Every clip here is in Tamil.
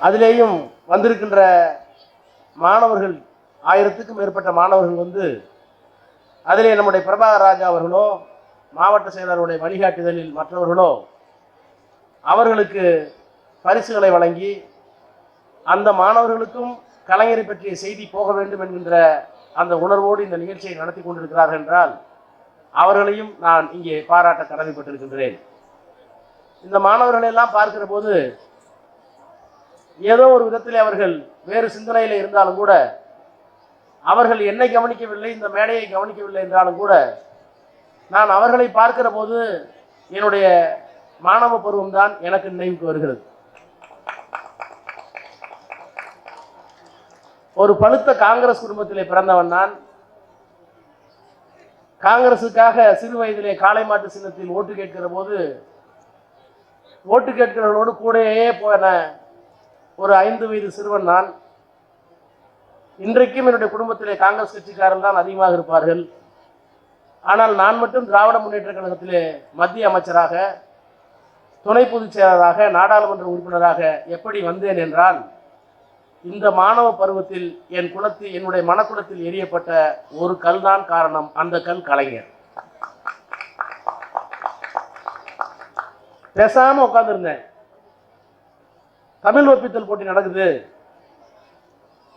அதிலேயும் வந்திருக்கின்ற மாணவர்கள் ஆயிரத்துக்கும் மேற்பட்ட மாணவர்கள் வந்து அதிலே நம்முடைய பிரபாகர் ராஜா அவர்களோ மாவட்ட செயலருடைய வழிகாட்டுதலில் மற்றவர்களோ அவர்களுக்கு பரிசுகளை வழங்கி அந்த மாணவர்களுக்கும் கலைஞரை பற்றிய செய்தி போக வேண்டும் என்கின்ற அந்த உணர்வோடு இந்த நிகழ்ச்சியை நடத்தி கொண்டிருக்கிறார்கள் என்றால் அவர்களையும் நான் இங்கே பாராட்ட கடமைப்பட்டிருக்கின்றேன். இந்த மாணவர்களெல்லாம் பார்க்கிற போது ஏதோ ஒரு விதத்தில் அவர்கள் வேறு சிந்தனையில் இருந்தாலும் கூட அவர்கள் என்னை கவனிக்கவில்லை இந்த மேடையை கவனிக்கவில்லை என்றாலும் கூட நான் அவர்களை பார்க்கிற போது என்னுடைய மாணவ பருவம்தான் எனக்கு நினைவுக்கு வருகிறது. ஒரு பழுத்த காங்கிரஸ் குடும்பத்திலே பிறந்தவன் நான். காங்கிரசுக்காக சிறு வயதிலே காளை மாட்டு சின்னத்தில் ஓட்டு கேட்கிற போது ஓட்டு கேட்கிறவர்களோடு கூடயே போன ஒரு ஐந்து வயது சிறுவன் நான் இன்றைக்கும் என்னுடைய குடும்பத்திலே காங்கிரஸ் கட்சிக்காரர்கள் தான் அதிகமாக இருப்பார்கள். ஆனால் நான் மட்டும் திராவிட முன்னேற்ற கழகத்திலே மத்திய அமைச்சராக துணை பொதுச் செயலராக நாடாளுமன்ற உறுப்பினராக எப்படி வந்தேன் என்றால் இந்த மாணவ பருவத்தில் என் குலத்தில் என்னுடைய மனக்குலத்தில் எரியப்பட்ட ஒரு கல் தான் காரணம். அந்த கல் கலைஞர். பேசாமல் உட்காந்துருந்தேன் தமிழ் ஒப்பித்தல் போட்டி நடக்குது.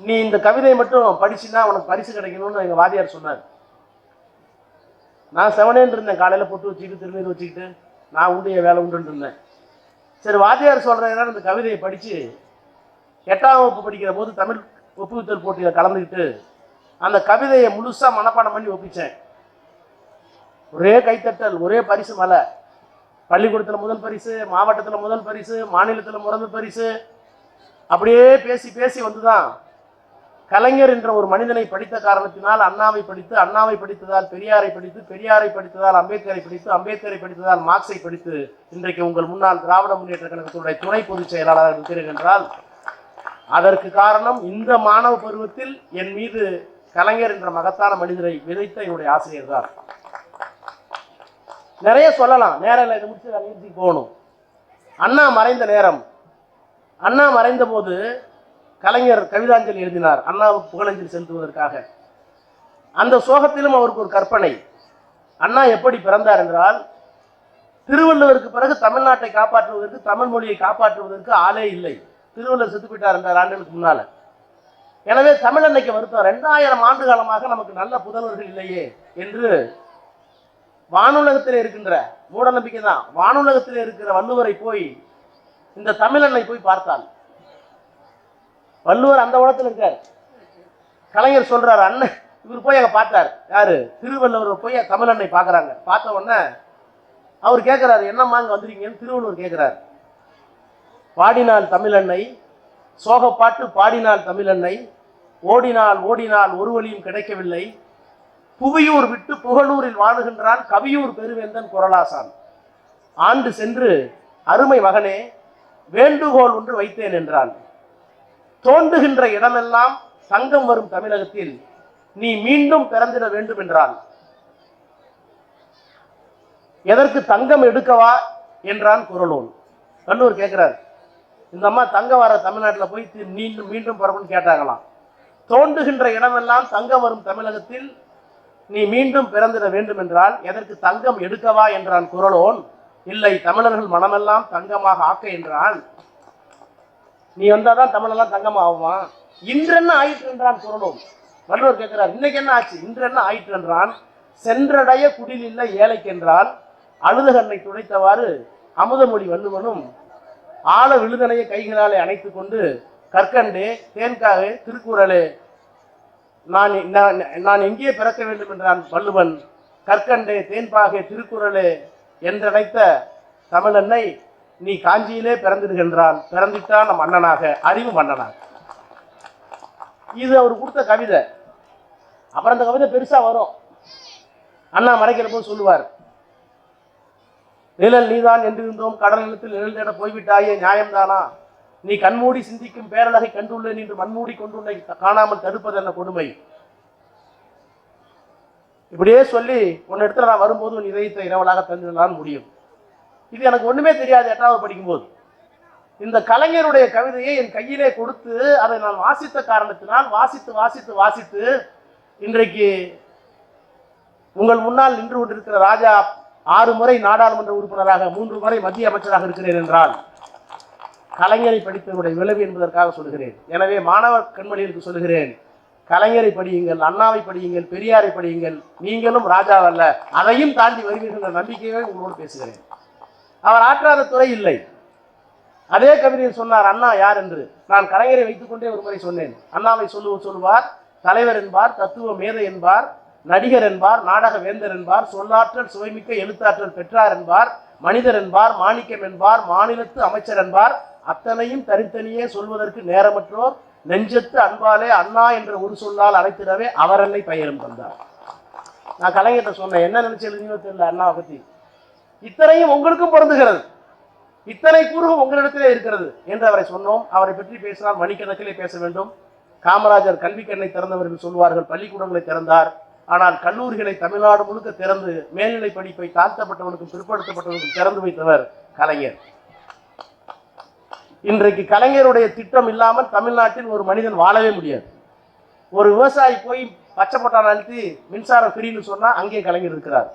நீ இந்த கவிதையை மட்டும் படிச்சுன்னா உனக்கு பரிசு கிடைக்கணும்னு எங்கள் வாதியார் சொன்னார். நான் செவனேன்னு இருந்தேன் காலையில் பொட்டு வச்சுக்கிட்டு திருநீர் வச்சுக்கிட்டு. நான் உண்டு என் வேலை உண்டுன்னு இருந்தேன். சரி வாத்தியார் சொல்கிறேன் இந்த கவிதையை படித்து எட்டாம் வகுப்பு படிக்கிற போது தமிழ் ஒப்புவித்தல் போட்டியில் கலந்துக்கிட்டு அந்த கவிதையை முழுசாக மனப்பாடம் பண்ணி ஒப்பிச்சேன். ஒரே கைத்தட்டல் ஒரே பரிசு மலை. பள்ளிக்கூடத்தில் முதல் பரிசு மாவட்டத்தில் முதல் பரிசு மாநிலத்தில் முதல் பரிசு. அப்படியே பேசி பேசி வந்துதான். கலைஞர் என்ற ஒரு மனிதனை படித்த காரணத்தினால் அண்ணாவை படித்து அண்ணாவை படித்ததால் பெரியாரை படித்து பெரியாரை படித்ததால் அம்பேத்கரை படித்து அம்பேத்கரை படித்ததால் மார்க்ஸை படித்து இன்றைக்கு உங்கள் முன்னாள் திராவிட முன்னேற்ற கழகத்தினுடைய துணை பொதுச் செயலாளராக இருக்கிறீர்கள் என்றால் அதற்கு காரணம் இந்த மாணவ பருவத்தில் என் மீது கலைஞர் என்ற மகத்தான மனிதரை விதைத்த என்னுடைய ஆசிரியர் தான் நிறைய சொல்லலாம். நேரம் இல்லை இதை முடிச்சு வேற நிறுத்தி போகணும். அண்ணா மறைந்த நேரம். அண்ணா மறைந்த போது கலைஞர் கவிதாஞ்சலி எழுதினார் அண்ணாவுக்கு புகழஞ்சலி செலுத்துவதற்காக. அந்த சோகத்திலும் அவருக்கு ஒரு கற்பனை. அண்ணா எப்படி பிறந்தார் என்றால் திருவள்ளுவருக்கு பிறகு தமிழ்நாட்டை காப்பாற்றுவதற்கு தமிழ் மொழியை காப்பாற்றுவதற்கு ஆளே இல்லை. திருவள்ளுவர் செத்து போயிட்டார் ரெண்டாயிரம் ஆண்டுகளுக்கு முன்னால. எனவே தமிழன்னைக்கு வருத்தம். ரெண்டாயிரம் ஆண்டு காலமாக நமக்கு நல்ல புதல்வர்கள் இல்லையே என்று வானுலகத்தில் இருக்கின்ற மூட நம்பிக்கை தான் வானுலகத்தில் இருக்கிற வள்ளுவரை போய் இந்த தமிழன்னை போய் பார்த்தால். வள்ளுவர் அந்த உலகத்தில் இருக்கார். கலைஞர் சொல்றார் அண்ணன் இவர் போய் அங்கே பார்த்தார். யாரு? திருவள்ளுவர் போய் தமிழன்னை பார்க்குறாங்க. பார்த்த உடனே அவர் கேட்குறாரு என்னம்மா அங்கே வந்திருக்கீங்கன்னு திருவள்ளுவர் கேட்கிறார் பாடினாள் தமிழன்னை சோகப்பாட்டு பாடினாள் தமிழன்னை ஓடினால் ஓடினால் ஒரு வழியும் கிடைக்கவில்லை. புவியூர் விட்டு புகழூரில் வாழுகின்றான் கவியூர் பெருவேந்தன் குரலாசான். ஆண்டு சென்று அருமை மகனே வேண்டுகோள் ஒன்று வைத்தேன் என்றான். தோன்றுகின்ற இடமெல்லாம் சங்கம் வரும் தமிழகத்தில் நீ மீண்டும் பிறந்திட வேண்டும் என்றான். எதற்கு தங்கம் எடுக்கவா என்றான் குரலோன். கண்ணூர் கேட்கிறார் இந்த அம்மா தங்கம் வர தமிழ்நாட்டில் போய் மீண்டும் மீண்டும் பிறப்புன்னு கேட்டாங்களாம். தோன்றுகின்ற இடமெல்லாம் தங்கம் வரும் தமிழகத்தில் நீ மீண்டும் பிறந்திட வேண்டும் என்றால் எதற்கு தங்கம் எடுக்கவா என்றான் குரலோன் இல்லை தமிழர்கள் மனமெல்லாம் தங்கமாக ஆக்க என்றான். நீ வந்தாதான் தமிழெல்லாம் தங்கம் ஆகுமா? என்ன ஆயிற்று என்றான் குரலோன் வள்ளுவர் கேட்கிறார் இன்னைக்கு என்ன ஆச்சு? இன்று என்ன ஆயிற்று என்றான். சென்றடைய குடில் இல்லை ஏழைக்கென்றால் அழுதகண்ணை துடைத்தவாறு அமுதமொழி வள்ளுவனும் ஆழ விழுதனைய கைகளாலே அணைத்துக்கொண்டு கொண்டு கற்கண்டே தேன்காவே திருக்குறளே நான் நான் நான் எங்கே பிறக்க வேண்டும் என்றான் வள்ளுவன் கற்கண்டே தேன்பாகே திருக்குறளே என்றழைத்த தமிழன்னை நீ காஞ்சியிலே பிறந்திருக்கின்றான் பிறந்திட்டான் நம் மன்னனாக அறிவு மன்னனாக. இது அவர் கொடுத்த கவிதை. அப்புறம் அந்த கவிதை பெருசாக வரும். அண்ணா மறைக்கிற போது சொல்லுவார். நிழல் நீதான் என்றிருந்தோம் கடல் நிலத்தில் நிழல் தேட போய்விட்டாயே நியாயம்தானா? நீ கண்மூடி சிந்திக்கும் பேரழகை கண்டுள்ளேன் என்று மண்மூடி கொண்டுள்ளை காணாமல் தடுப்பது என்ன கொடுமை? இப்படியே சொல்லி உன் இடத்துல நான் வரும்போது உன் இதயத்தை இரவலாக தந்துடலான்னு முடியும். இது எனக்கு ஒண்ணுமே தெரியாது எட்டாவது படிக்கும்போது. இந்த கலைஞருடைய கவிதையை என் கையிலே கொடுத்து அதை நான் வாசித்த காரணத்தினால் வாசித்து வாசித்து வாசித்து இன்றைக்கு உங்கள் முன்னால் நின்று கொண்டிருக்கிற ராஜா ஆறு முறை நாடாளுமன்ற உறுப்பினராக மூன்று முறை மத்திய அமைச்சராக இருக்கிறேன் என்றால் கலைஞரை படித்தவருடைய விளைவு என்பதற்காக சொல்கிறேன். எனவே மாணவர் கண்மணிகளுக்கு சொல்கிறேன். கலைஞரை படியுங்கள் அண்ணாவை படியுங்கள் பெரியாரை படியுங்கள். நீங்களும் ராஜாவல்ல. அதையும் தாண்டி வருவீர்கள் நம்பிக்கையே உங்களோடு பேசுகிறேன். அவர் ஆற்றாத துறை இல்லை. அதே கவிதையில் சொன்னார் அண்ணா யார் என்று? நான் கலைஞரை வைத்துக்கொண்டே ஒரு முறை சொன்னேன். அண்ணாவை சொல்லு சொல்வார் தலைவர் என்பார் தத்துவ மேதை என்பார் நடிகர் என்பார் நாடக வேந்தர் என்பார் சொல்லாற்றல் சுவைமிக்க எழுத்தாற்றல் பெற்றார் என்பார் மனிதர் என்பார் மாணிக்கம் என்பார் மாநிலத்து அமைச்சர் என்பார். அத்தனையும் தனித்தனியே சொல்வதற்கு நேரமற்றோர் நெஞ்சத்து அன்பாலே அண்ணா என்ற ஒரு சொல்லால் அழைத்திடவே அவரன்னை பெயரும் தந்தார். நான் கலைஞர்கிட்ட சொன்னேன் என்ன நினைச்சு எழுதினோ தெரியல அண்ணாவை பத்தி. இத்தனையும் உங்களுக்கும் பொருந்துகிறது. இத்தனை கூறுகள் உங்களிடத்திலே இருக்கிறது என்று அவரை சொன்னோம். அவரை பற்றி பேசினால் மணிக்கணக்கிலே பேச வேண்டும். காமராஜர் கல்வி கண்ணை திறந்தவர் என்று சொல்வார்கள் பள்ளிக்கூடங்களை திறந்தார். ஆனால் கல்லூரிகளை தமிழ்நாடு முழுக்க திறந்து மேல்நிலை படிப்பை தாழ்த்தப்பட்டவனுக்கும் பிற்படுத்தப்பட்டவனுக்கும் திறந்து வைத்தவர் கலைஞர். இன்றைக்கு கலைஞருடைய திட்டம் இல்லாமல் தமிழ்நாட்டில் ஒரு மனிதன் வாழவே முடியாது. ஒரு விவசாயி போய் பச்சை பொட்டான் அழுத்தி மின்சாரம் ஃப்ரீன்னு சொன்னால் அங்கே கலைஞர் இருக்கிறார்.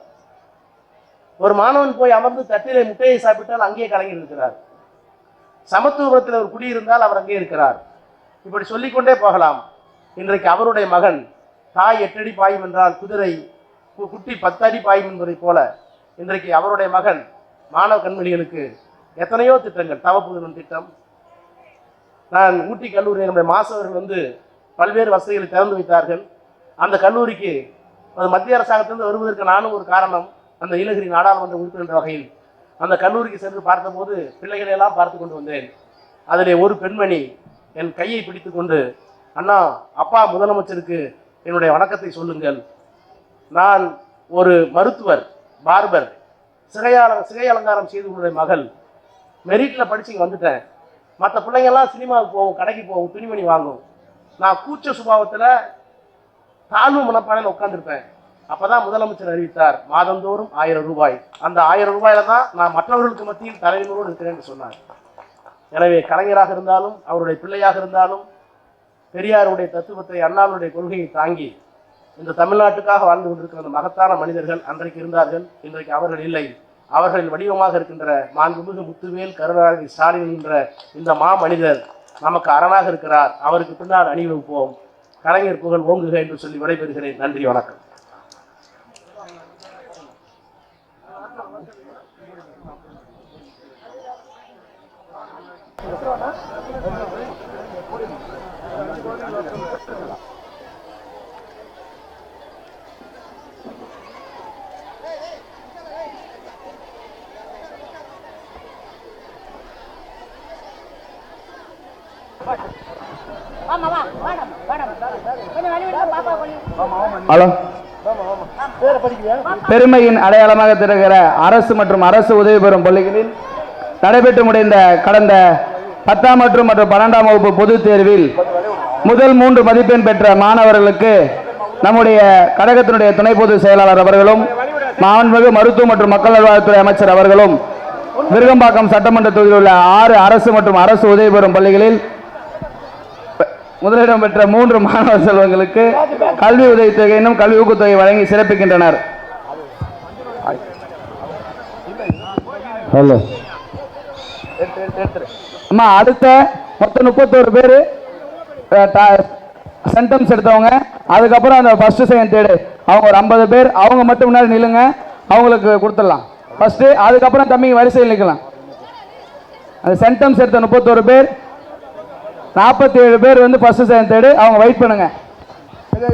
ஒரு மாணவன் போய் அமர்ந்து தட்டிலே முட்டையை சாப்பிட்டால் அங்கே கலைஞர் இருக்கிறார். சமத்துவத்தில் ஒரு குடியிருந்தால் அவர் அங்கே இருக்கிறார். இப்படி சொல்லிக்கொண்டே போகலாம். இன்றைக்கு அவருடைய மகன் தாய் எட்டடி பாயும் என்றால் குதிரை கு- குட்டி பத்தடி பாயும் என்பதைப் போல இன்றைக்கு அவருடைய மகன் மாணவ கண்மணிகளுக்கு எத்தனையோ திட்டங்கள். தவப்புதலும் திட்டம். நான் ஊட்டி கல்லூரி நம்முடைய மாசவர்கள் வந்து பல்வேறு வசதிகளை திறந்து வைத்தார்கள். அந்த கல்லூரிக்கு அது மத்திய அரசாங்கத்திலிருந்து வருவதற்கு நானும் ஒரு காரணம். அந்த நீலகிரி நாடாளுமன்ற உறுப்பினர் என்ற வகையில் அந்த கல்லூரிக்கு சென்று பார்த்தபோது பிள்ளைகளை எல்லாம் பார்த்து கொண்டு வந்தேன். அதிலே ஒரு பெண்மணி என் கையை பிடித்து கொண்டு அண்ணா அப்பா முதலமைச்சருக்கு என்னுடைய வணக்கத்தை சொல்லுங்கள். நான் ஒரு மருத்துவர் பார்பர் சிகையால சிகை அலங்காரம் செய்து உங்களுடைய மகள். மெரிட்டில் படிச்சு வந்துட்டேன். மற்ற பிள்ளைங்கள்லாம் சினிமாவுக்கு போகும் கடைக்கு போகும் துணிமணி வாங்கும் நான் கூச்ச சுபாவத்தில் தாழ்வு மனப்பானையில் உட்காந்துருப்பேன் அப்பதான் முதலமைச்சர் அறிவித்தார் மாதந்தோறும் ஆயிரம் ரூபாய். அந்த ஆயிரம் ரூபாயில தான் நான் மற்றவர்களுக்கு மத்தியில் தலைவரோடு இருக்கிறேன் என்று சொன்னார். எனவே கலைஞராக இருந்தாலும் அவருடைய பிள்ளையாக இருந்தாலும் பெரியாருடைய தத்துவத்தை அண்ணாவுடைய கொள்கையை தாங்கி இந்த தமிழ்நாட்டுக்காக வாழ்ந்து கொண்டிருக்கிற அந்த மகத்தான மனிதர்கள் அன்றைக்கு இருந்தார்கள் இன்றைக்கு அவர்கள் இல்லை. அவர்களின் வடிவமாக இருக்கின்ற மாண்புமிகு முத்துவேல் கருணாநிதி ஸ்டாலின் என்ற இந்த மா மனிதர் நமக்கு அரணாக இருக்கிறார். அவருக்கு பின்னால் அணிவகுப்போம். கலைஞர் புகழ் ஓங்குக என்று சொல்லி விடைபெறுகிறேன். நன்றி வணக்கம். ஹலோ. பெருமையின் அடையாளமாக திகழ்கிற அரசு மற்றும் அரசு உதவி பெறும் பள்ளிகளில் நடைபெற்று முடிந்த கடந்த பத்தாம் மற்றும் மற்றும் பன்னெண்டாம் வகுப்பு பொதுத் தேர்வில் முதல் மூன்று மதிப்பெண் பெற்ற மாணவர்களுக்கு நம்முடைய கழகத்தினுடைய துணை பொதுச் செயலாளர் அவர்களும் மாண்புமிகு மருத்துவ மற்றும் மக்கள் நல்வாழ்வுத்துறை அமைச்சர் அவர்களும் விருகம்பாக்கம் சட்டமன்ற தொகுதியில் உள்ள ஆறு அரசு மற்றும் அரசு உதவி பெறும் பள்ளிகளில் முதலிடம் பெற்ற மூன்று மாணவ செல்வங்களுக்கு கல்வி உதவித்தொகை என்னும் கல்வி ஊக்கத்தொகை வழங்கி சிறப்பிக்கின்றனர். ஹலோ. அம்மா அடுத்த மொத்தம் முப்பத்தோரு பேர். சென்டம்ஸ் எடுத்தவங்க. அதுக்கப்புறம் அந்த ஃபஸ்ட்டு செகண்ட் தேர்டு அவங்க ஒரு ஐம்பது பேர் அவங்க மட்டும் முன்னாடி நில்லுங்க. அவங்களுக்கு கொடுத்துடலாம். ஃபஸ்ட்டு அதுக்கப்புறம் தம்பி வரிசையில் நிற்கலாம் அந்த சென்டம்ஸ் எடுத்த முப்பத்தோரு பேர் நாற்பத்தி ஏழு பேர் வந்து ஃபஸ்ட்டு செகண்ட் தேர்டு அவங்க வெயிட் பண்ணுங்க.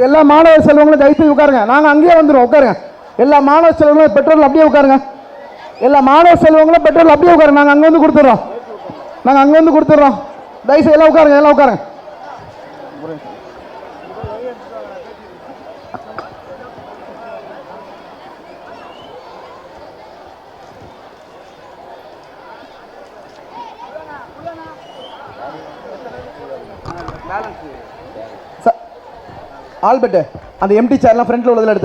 எல்லா மாணவ செல்வங்களும் தயவுசெய்து உட்காருங்க. நாங்கள் அங்கேயே வந்துடுவோம். உட்காருங்க. எல்லா மாணவ செல்வங்களும் பெட்ரோல் அப்படியே உட்காருங்க. எல்லா மாணவ செல்வங்களும் பெட்ரோல் அப்படியே உட்காருங்க. நாங்கள் அங்கே வந்து கொடுத்துட்றோம். நாங்கள் அங்கே வந்து கொடுத்துட்றோம். தயவுசெய்து எல்லாம் உட்காருங்க எல்லாம் உட்காருங்க. ஆல்பர்ட் அந்த எம்டி சேர்லாம் ஃப்ரண்ட்ல உள்ளதில் எடுத்துருங்க.